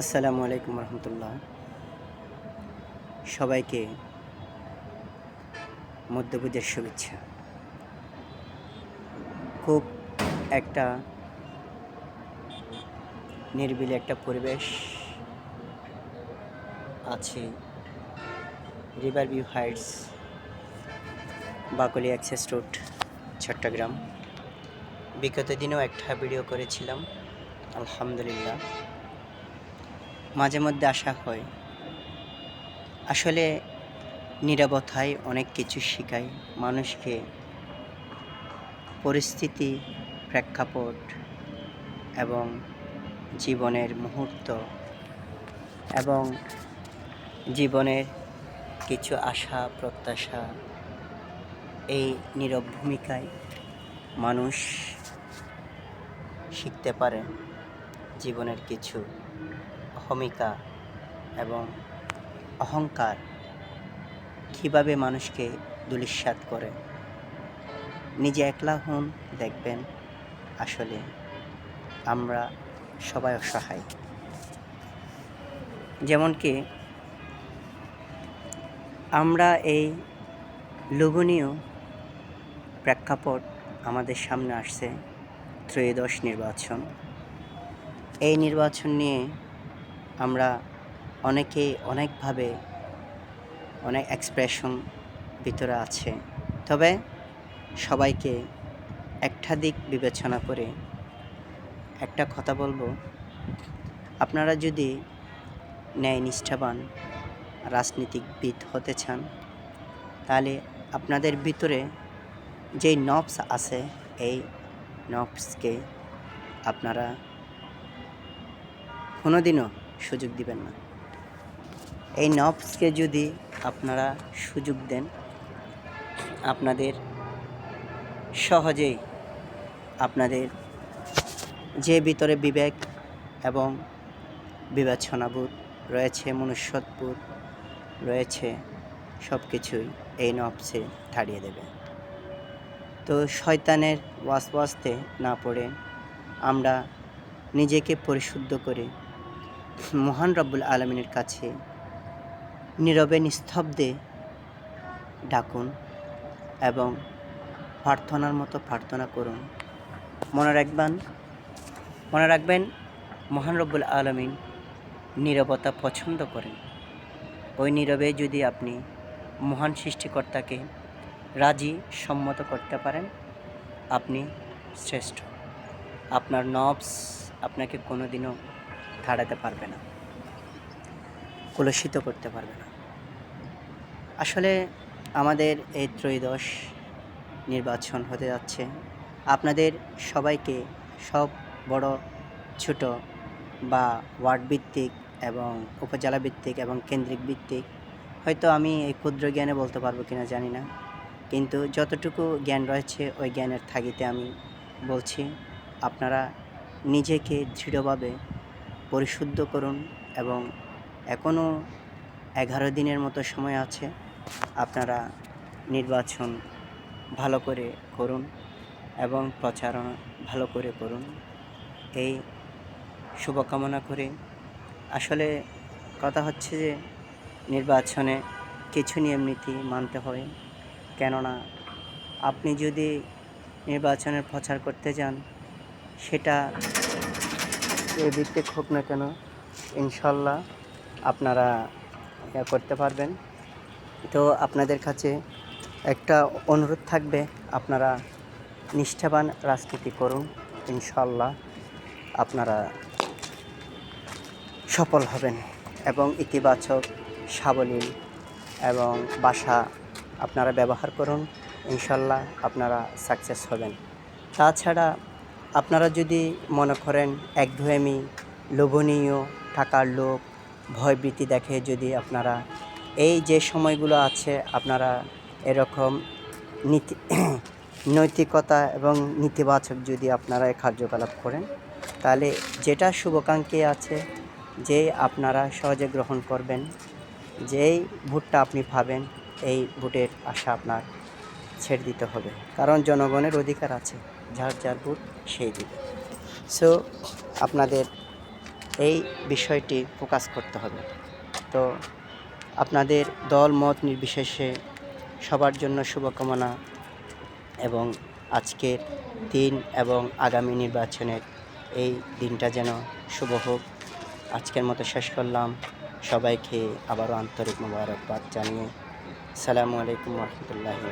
আসসালামু আলাইকুম রহমতুল্লাহ। সবাইকে মধ্যপুজোর শুভেচ্ছা। খুব একটা নিরিবিলি একটা পরিবেশ আছে। River view heights Bakalia access road Chattogram. বিগত দিনেও একটা ভিডিও করেছিলাম। আলহামদুলিল্লাহ। মাঝে মধ্যে আসা হয়। আসলে নিরাপত্তায় অনেক কিছু শেখায় মানুষকে। পরিস্থিতি, প্রেক্ষাপট এবং জীবনের মুহূর্ত এবং জীবনের কিছু আশা, প্রত্যাশা এই নীরব ভূমিকায় মানুষ শিখতে পারে জীবনের কিছু ভূমিকা এবং অহংকার কীভাবে মানুষকে দুলিশ্বাত করে। নিজে একলা হন, দেখবেন আসলে আমরা সবাই অসহায়। যেমন কি, আমরা এই লোভনীয় প্রেক্ষাপট আমাদের সামনে আসছে ত্রয়োদশ নির্বাচন। এই নির্বাচন নিয়ে আমরা অনেকেই অনেকভাবে অনেক এক্সপ্রেশন ভিতরে আছে। তবে সবাইকে একটা দিক বিবেচনা করে একটা কথা বলব। আপনারা যদি ন্যায় নিষ্ঠাবান রাজনীতিকবিদ হতে চান, তাহলে আপনাদের ভিতরে যেই নবস আছে, এই নবসকে আপনারা কোনোদিনও সুযোগ দিবেন না। এই নবসকে যদি আপনারা সুযোগ দেন, আপনাদের সহজেই আপনাদের যে ভিতরে বিবেক এবং বিবেচনাবোধ রয়েছে মনুষ্যবোধ রয়েছে সব কিছুই এই নবসে ছাড়িয়ে দেবে। তো শয়তানের ওয়াসওয়াসতে না পড়ে আমরা নিজেকে পরিশুদ্ধ করে মহান রব্বুল আলমিনের কাছে নীরবে, নিস্তব্ধে ডাকুন এবং প্রার্থনার মতো প্রার্থনা করুন। মনে রাখবেন মনে রাখবেন, মহান রব্বুল আলমিন নীরবতা পছন্দ করেন। ওই নীরবে যদি আপনি মহান সৃষ্টিকর্তাকে রাজি সম্মত করতে পারেন, আপনি শ্রেষ্ঠ। আপনার নবস আপনাকে কোনোদিনও থাড়াতে পারবে না, কলুষিত করতে পারবে না। আসলে আমাদের এই ত্রয়োদশ নির্বাচন হতে যাচ্ছে। আপনাদের সবাইকে সব বড়, ছোট বা ওয়ার্ড ভিত্তিক এবং উপজেলা ভিত্তিক এবং কেন্দ্রিক ভিত্তিক হয়তো আমি এই ক্ষুদ্র জ্ঞানে বলতে পারব কিনা জানি না। কিন্তু যতটুকু জ্ঞান রয়েছে, ওই জ্ঞানের থাকিতে আমি বলছি, আপনারা নিজেকে দৃঢ়ভাবে পরিশুদ্ধ করুন এবং এখনও এগারো দিনের মতো সময় আছে, আপনারা নির্বাচন ভালো করে করুন এবং প্রচারণা ভালো করে করুন। এই শুভকামনা করে। আসলে কথা হচ্ছে যে, নির্বাচনে কিছু নিয়ম নীতি মানতে হবে কেননা, আপনি যদি নির্বাচনের প্রচার করতে যান, সেটা যে ভিত্তিক হোক না কেন, ইনশাল্লাহ আপনারা ইয়া করতে পারবেন। তো আপনাদের কাছে একটা অনুরোধ থাকবে, আপনারা নিষ্ঠাবান রাজনীতি করুন, ইনশাল্লাহ আপনারা সফল হবেন এবং ইতিবাচক সাবলীল এবং বাসা আপনারা ব্যবহার করুন, ইনশাল্লাহ আপনারা সাকসেস হবেন। তাছাড়া আপনারা যদি মনে করেন একঘেয়েমি, লোভনীয় টাকার লোভ ভয়ভীতি দেখে যদি আপনারা এই যে সময়গুলো আছে, আপনারা এরকম নীতি, নৈতিকতা এবং নীতিবাচক যদি আপনারা কার্যকলাপ করেন, তাহলে যেটা শুভাকাঙ্ক্ষী আছে যে আপনারা সহজে গ্রহণ করবেন, যেই ভোটটা আপনি পাবেন, এই ভোটের আশা আপনার ছেড়ে দিতে হবে। কারণ জনগণের অধিকার আছে। যার যার সেই দিবে সো আপনাদের এই বিষয়টি ফোকাস করতে হবে। তো আপনাদের দল, মত নির্বিশেষে সবার জন্য শুভকামনা এবং আজকের দিন এবং আগামী নির্বাচনের এই দিনটা যেন শুভ হোক। আজকের মতো শেষ করলাম। সবাইকে আবারও আন্তরিক মোবারকবাদ জানিয়ে সালামু আলাইকুম রহমতুল্লাহি